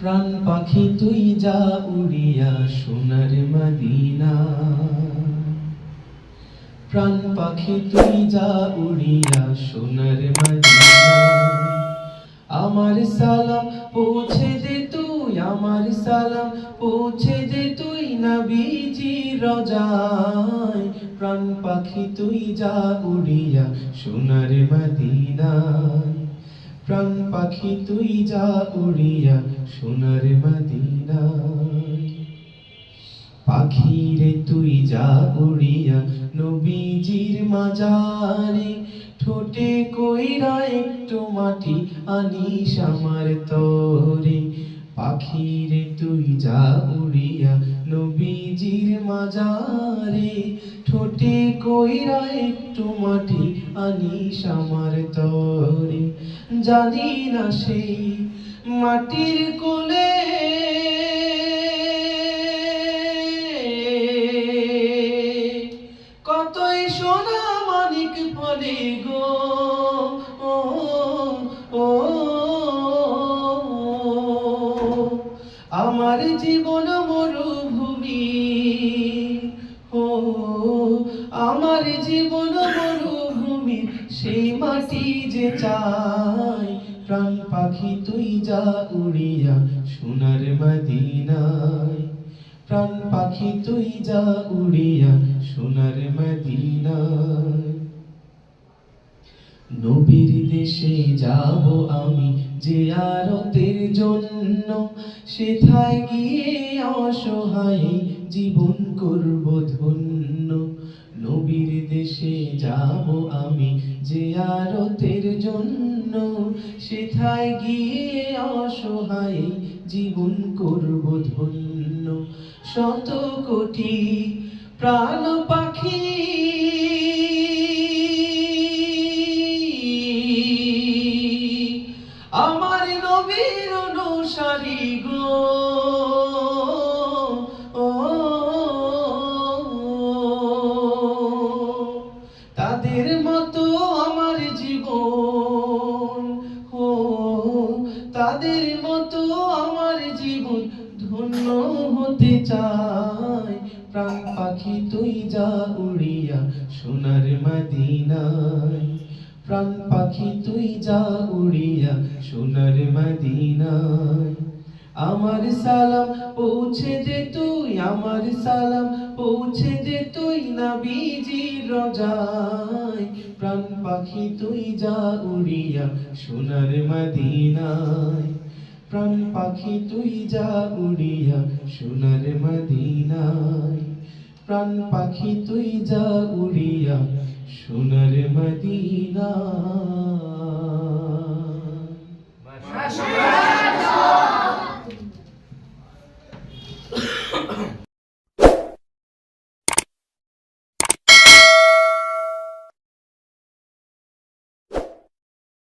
প্রাণ পাখি তুই যা উড়িয়া সোনার মদিনা। প্রাণ পাখি তুই যা উড়িয়া সোনার মদিনা। আমার সালাম পৌঁছে দে তুই, আমার সালাম পৌঁছে দে তুই নবীজি রজায়। প্রাণ পাখি তুই যা উড়িয়া সোনার মদিনায়। প্রাণ পাখি তুই যা উড়িয়া সোনার মদিনায় পাখি রে তুই যা উড়িয়া নবীজির মাজারে, ঠোঁটে কইরা একটু মাটি আনিস আমার তরে। পাখি রে তুই যা উড়িয়া নবীজির মাজারে ঠোঁটে কইরা একটু মাটি আনিস আমার তরে জানি না সেই মাটির কোলে কতই সোনা মানিক ফলে গো ও আমার জীবন মরুভূমি ও আমার জীবন মরুভূমি, সেই মাটি যে চাই, প্রাণ পাখি তুই যা উড়িয়া সোনার মদিনায়। প্রাণ পাখি তুই যা উড়িয়া সোনার মদিনায়। নবীর দেশে যাব আমি যে আরতের জন্য, সেথায় গিয়ে অসহায় জীবন করব ধন্য। নবীর দেশে যাব আমি যে আরতের জন্য। সেথায় গিয়ে অসহায় জীবন করব ধন্য। শত কোটি প্রাণ পাখি। আমার নবীর অনুসারী গো। তাদের মতো আমার জীবন। ও, তাদের মতো আমার জীবন ধন্য হতে চাই। প্রাণ পাখি তুই যা উড়িয়া সোনার মদিনায়। প্রাণ পাখি তুই যা উড়িয়া সোনার মদিনায়। আমার সালাম পৌঁছে দে আমার সালাম পৌঁছে দে তুই না বিজি রজায়। প্রাণ পাখি তুই যা উড়িয়া সোনার মদিনায়। প্রাণ পাখি তুই যা উড়িয়া সোনার মদিনায়। প্রাণ পাখি তুই যা উড়িয়া সোনার মদিনায়।